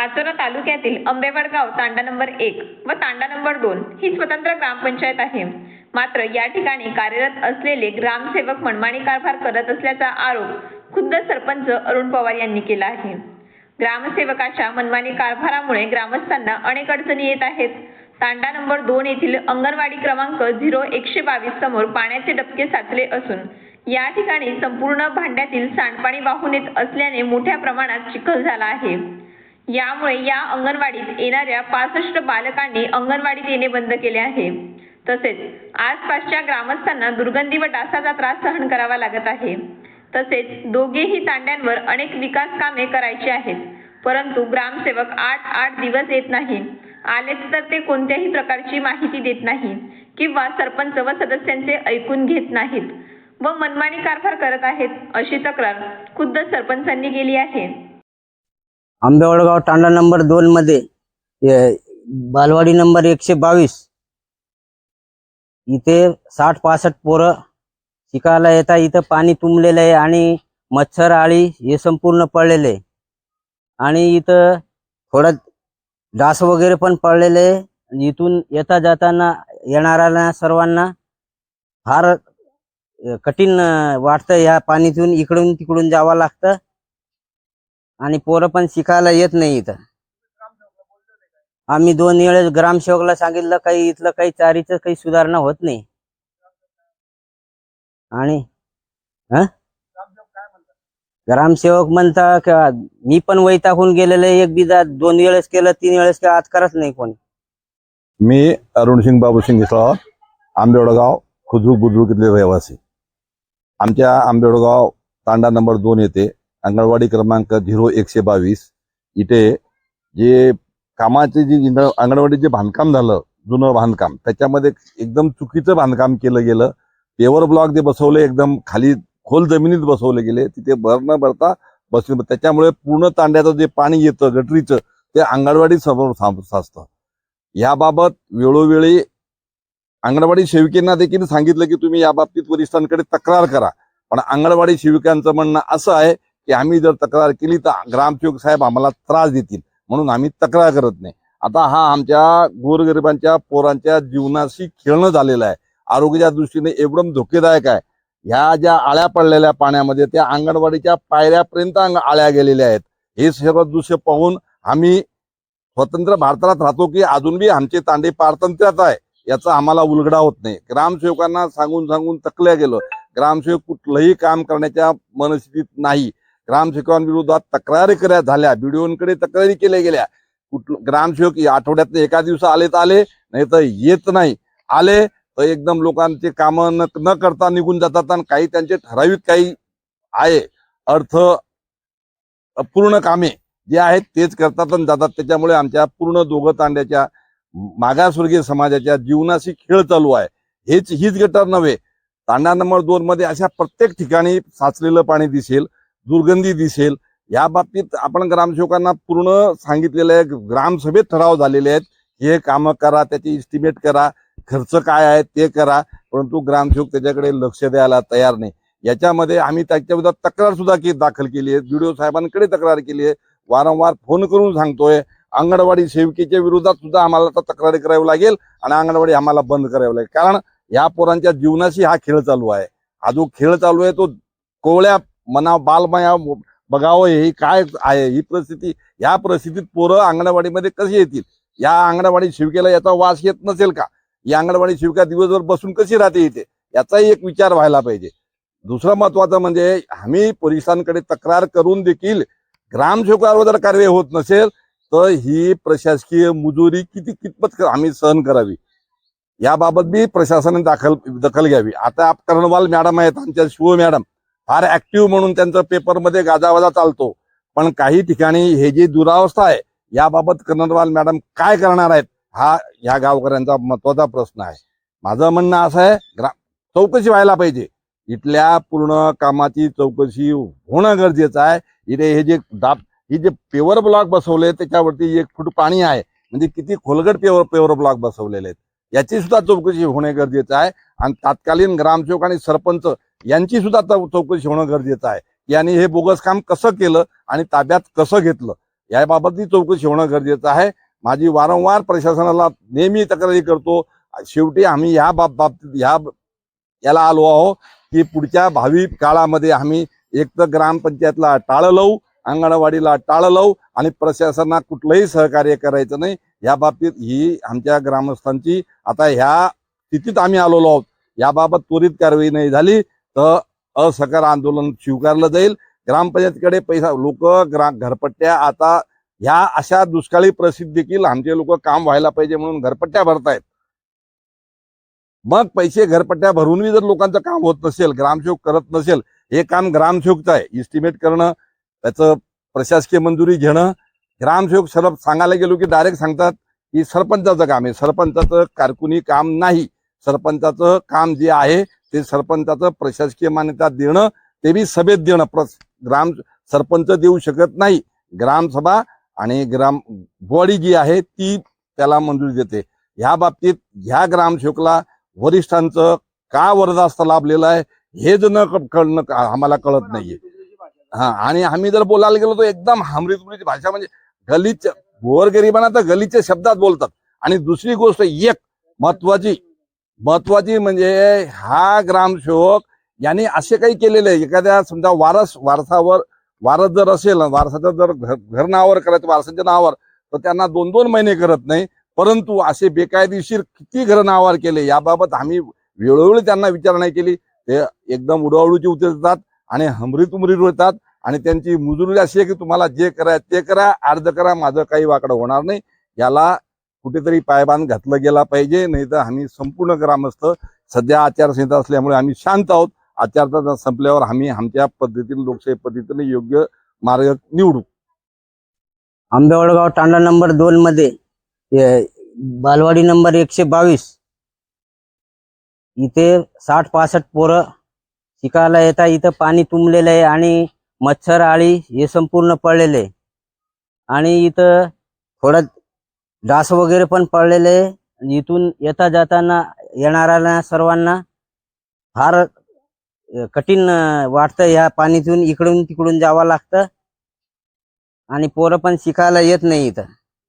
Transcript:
पाचोरा तालुक्यातील आंबेवडगाव तांडा नंबर एक व तांडा नंबर दोन ही स्वतंत्र ग्रामपंचायत आहे. मात्र या ठिकाणी कार्यरत असलेले ग्रामसेवक मनमानी कारभार करत असल्याचा आरोप खुद्द सरपंच अरुण पवार यांनी केला आहे. ग्रामसेवकाच्या मनमानी कारभारामुळे ग्रामस्थांना अनेक अडचणी येत आहेत. तांडा नंबर दोन येथील अंगणवाडी क्रमांक झिरो एकशे बावीस समोर पाण्याचे डबके साचले असून या ठिकाणी संपूर्ण भांड्यातील सांडपाणी वाहून येत असल्याने मोठ्या प्रमाणात चिखल झाला आहे. यामुळे या अंगणवाडीत येणाऱ्या पासष्ट बालकांनी अंगणवाडीत येणे बंद केले आहे. तसेच आसपासच्या ग्रामस्थांना दुर्गंधी व डासाचा त्रास सहन करावा लागत आहे. तसेच दोघेही तांड्यांवर अनेक विकास कामे करायची आहेत. परंतु ग्रामसेवक आठ आठ दिवस येत नाही. आलेच तर ते कोणत्याही प्रकारची माहिती देत नाही किंवा सरपंच व सदस्यांचे ऐकून घेत नाहीत व मनमानी कारभार करत आहेत अशी तक्रार खुद्द सरपंचांनी केली आहे. आंबेवडगाव तांडा नंबर दोन मध्ये बालवाडी नंबर एकशे बावीस. इथे साठ पासष्ट पोरं शिकायला येतात. इथं पाणी तुंबलेलं आहे आणि मच्छर आळी हे संपूर्ण पडलेले आहे. आणि इथं थोडं डास वगैरे पण पडलेले आहे. इथून येता जाताना येणाऱ्यांना सर्वांना फार कठीण वाटतं. या पाणीतून इकडून तिकडून जावं लागतं. आणि पोरं पण शिकायला येत नाही इथं. आम्ही दोन वेळेस ग्रामसेवकला सांगितलं काही इथलं काही चारीचं काही सुधारणा होत नाही. आणि ग्रामसेवक म्हणता का मी पण वैतागून गेलेलं एक बिदा दोन वेळेस केलं तीन वेळेस केलं आज करत नाही कोणी. मी अरुण सिंग बाबू सिंग इसळाव आंबेवडगाव खुद्रुक बुद्रुक इथले रहिवासी. आमच्या आंबेवडगाव तांडा नंबर दोन येथे अंगणवाडी क्रमांक झिरो एकशे बावीस. इथे जे कामाचे जे इंग- अंगणवाडी जे बांधकाम झालं जुनं बांधकाम त्याच्यामध्ये एकदम चुकीचं बांधकाम केलं गेलं. पेवर ब्लॉक जे बसवले एकदम खाली खोल जमिनीत बसवले गेले तिथे भर न भरता बसले त्याच्यामुळे पूर्ण तांड्याचं जे पाणी येतं गटरीचं ते अंगणवाडी समोर थांब साचतं. याबाबत वेळोवेळी अंगणवाडी सेविकांना देखील सांगितलं की तुम्ही या बाबतीत वरिष्ठांकडे तक्रार करा. पण अंगणवाडी सेविकांचं म्हणणं असं आहे की आम्ही जर तक्रार केली तर ग्रामसेवक साहेब आम्हाला त्रास देतील. म्हणून आम्ही तक्रार करत नाही. आता हा आमच्या गोरगरिबांच्या पोरांच्या जीवनाशी खेळणं झालेलं आहे. आरोग्याच्या दृष्टीने एवढं धोकेदायक आहे. ह्या ज्या आळ्या पडलेल्या पाण्यामध्ये त्या अंगणवाडीच्या पायऱ्यापर्यंत आळ्या गेलेल्या आहेत. हे सर्व दृश्य पाहून आम्ही स्वतंत्र भारतात राहतो की अजून बी आमचे तांडे पारतंत्र्यात आहे याचा आम्हाला उलगडा होत नाही. ग्रामसेवकांना सांगून सांगून थकल्या गेलं. ग्रामसेवक कुठलंही काम करण्याच्या मनस्थितीत नाही. ग्रामसेवकांविरोधात तक्रारी कराय झाल्या. बीडीओंकडे तक्रारी केल्या गेल्या. कुठलं ग्रामसेवक या आठवड्यात एका दिवसा आले तर आले नाही तर येत नाही. आले तर एकदम लोकांचे कामं न न करता निघून जातात आणि काही त्यांचे ठराविक काही आहे. अर्थ पूर्ण कामे जे आहेत तेच करतात आणि जातात. त्याच्यामुळे आमच्या पूर्ण दोघं तांड्याच्या मागासवर्गीय समाजाच्या जीवनाशी खेळ चालू आहे. हेच हीच गटार नव्हे. तांडा नंबर दोन मध्ये अशा प्रत्येक ठिकाणी साचलेलं पाणी दिसेल. दुर्गंधी दिसेल. या बाबतीत आपण ग्रामसेवकांना पूर्ण सांगितलेलं आहे. ग्रामसभेत ठराव झालेले आहेत. हे कामं करा त्याची इस्टिमेट करा. खर्च काय आहे ते करा. परंतु ग्रामसेवक त्याच्याकडे लक्ष द्यायला तयार नाही. याच्यामध्ये आम्ही त्याच्या तक्रार सुद्धा के दाखल केली आहे. बीडीओ साहेबांकडे तक्रार केली आहे. वारंवार फोन करून सांगतोय. अंगणवाडी सेविकेच्या विरोधात सुद्धा आम्हाला आता तक्रारी करावी लागेल आणि अंगणवाडी आम्हाला बंद करावी लागेल. कारण या पोरांच्या जीवनाशी हा खेळ चालू आहे. हा जो खेळ चालू आहे तो कोवळ्या मना बालमया बघावं हे काय आहे? ही परिस्थिती या परिस्थितीत पोरं अंगणवाडीमध्ये कशी येतील? या अंगणवाडी शिवकेला याचा वास येत नसेल का? या अंगणवाडी शिवका दिवसभर बसून कशी राहते इथे? याचाही एक विचार व्हायला पाहिजे. दुसरं महत्वाचं म्हणजे आम्ही पोलिसांकडे तक्रार करून देखील ग्रामसेवकावर जर कारवाई होत नसेल तर ही प्रशासकीय मजुरी किती कितपत आम्ही सहन करावी? याबाबत बी प्रशासनाने दाखल दखल घ्यावी. आता कर्णवाल मॅडम आहेत आमच्या शिव मॅडम. फार ऍक्टिव्ह म्हणून त्यांचा पेपरमध्ये गाजावाजा चालतो. पण काही ठिकाणी हे जी दुरावस्था आहे याबाबत कर्नरवाल मॅडम काय करणार आहेत हा ह्या गावकऱ्यांचा महत्त्वाचा प्रश्न आहे. माझं म्हणणं असं आहे ग्रा चौकशी व्हायला पाहिजे. इथल्या पूर्ण कामाची चौकशी होणं गरजेचं आहे. इथे हे जे दाब ही जे पेवर ब्लॉक बसवले त्याच्यावरती एक फूट पाणी आहे. म्हणजे किती खोलगट पेवर पेवर ब्लॉक बसवलेले आहेत. याची सुद्धा चौकशी होणे गरजेचं आहे. आणि तात्कालीन ग्रामसेवक आणि सरपंच यांची सुद्धा चौ- चौकशी होणं गरजेचं आहे. यांनी हे बोगस काम कसं केलं आणि ताब्यात कसं घेतलं याबाबतही चौकशी होणं गरजेचं आहे. माझी वारंवार प्रशासनाला नेहमी तक्रारी करतो. शेवटी आम्ही ह्या बाब बाबतीत ह्या याला आलो आहो की पुढच्या भावी काळामध्ये आम्ही एक तर ग्रामपंचायतला टाळं लावू अंगणवाडीला टाळं लावू आणि प्रशासनाला कुठलंही सहकार्य करायचं नाही. या बाबतीत ही आमच्या ग्रामस्थांची आता ह्या स्थितीत आम्ही आलेलो आहोत. याबाबत त्वरित कारवाई नाही झाली तर असहकार आंदोलन स्वीकारलं जाईल. ग्रामपंचायतीकडे पैसा लोक ग्रा घरपट्ट्या आता ह्या अशा दुष्काळी परिस्थितीत देखील आमचे लोक काम व्हायला पाहिजे म्हणून घरपट्ट्या भरतायत. मग पैसे घरपट्ट्या भरूनही जर लोकांचं काम होत नसेल ग्रामसेवक करत नसेल हे काम ग्रामसेवकचं आहे. इस्टिमेट करणं त्याचं प्रशासकीय मंजुरी घेणं ग्रामसेवक सरप सांगायला गेलो की डायरेक्ट सांगतात की सरपंचाचं काम आहे. सरपंचाचं कारकुनी काम नाही. सरपंचाचं काम जे आहे ते सरपंचाचं प्रशासकीय मान्यता देणं ते बी सभेत देणं. प्र ग्राम सरपंच देऊ शकत नाही. ग्रामसभा आणि ग्राम बॉडी जी आहे ती त्याला मंजुरी देते. ह्या बाबतीत ह्या ग्रामसेवकला वरिष्ठांचं का वरदास्त लाभलेलं आहे हे जर न कळणं आम्हाला कळत नाहीये. हा आणि आम्ही जर बोलायला गेलो तर एकदम हमरीतुरीची भाषा म्हणजे गलिच्छ गोरगरिबांना तर गलिच्छ शब्दात बोलतात. आणि दुसरी गोष्ट एक महत्वाची महत्वाची म्हणजे हा ग्रामसेवक यांनी असे काही केलेले आहे एखाद्या समजा वारस वारसावर वारस जर असेल वारसाचं जर घर घर नावावर करायचं वारसाच्या नावावर तर त्यांना दोन दोन महिने करत नाही. परंतु असे बेकायदेशीर किती घर नावावर केले याबाबत आम्ही वेळोवेळी त्यांना विचार नाही केली. ते एकदम उडवाउडीची उतरतात आणि हमरी तुमरी होतात आणि त्यांची मुजुरी अशी आहे की तुम्हाला जे करा ते करा अर्ज करा माझं काही वाकडं होणार नाही. याला कुठेतरी पायबान घातलं गेला पाहिजे नाही तर आम्ही संपूर्ण ग्रामस्थ सध्या आचारसंहिता असल्यामुळे आम्ही शांत आहोत. आचारसंहिता संपल्यावर आम्ही आमच्या पद्धतीने लोकशाही पद्धतीने योग्य मार्ग निवडू. आंबेवडगाव तांडा नंबर दोन मध्ये बालवाडी नंबर एकशे बावीस. इथे साठ पासष्ट पोरं शिकायला येतात. इथं पाणी तुंबलेलं आहे आणि मच्छर आळी हे संपूर्ण पडलेले. आणि इथं थोडा डास वगैरे पण पडलेले. इथून येता जाताना येणाऱ्यांना सर्वांना फार कठीण वाटतं ह्या पाणीतून इकडून तिकडून जावं लागतं. आणि पोरं पण शिकायला येत नाही इथं.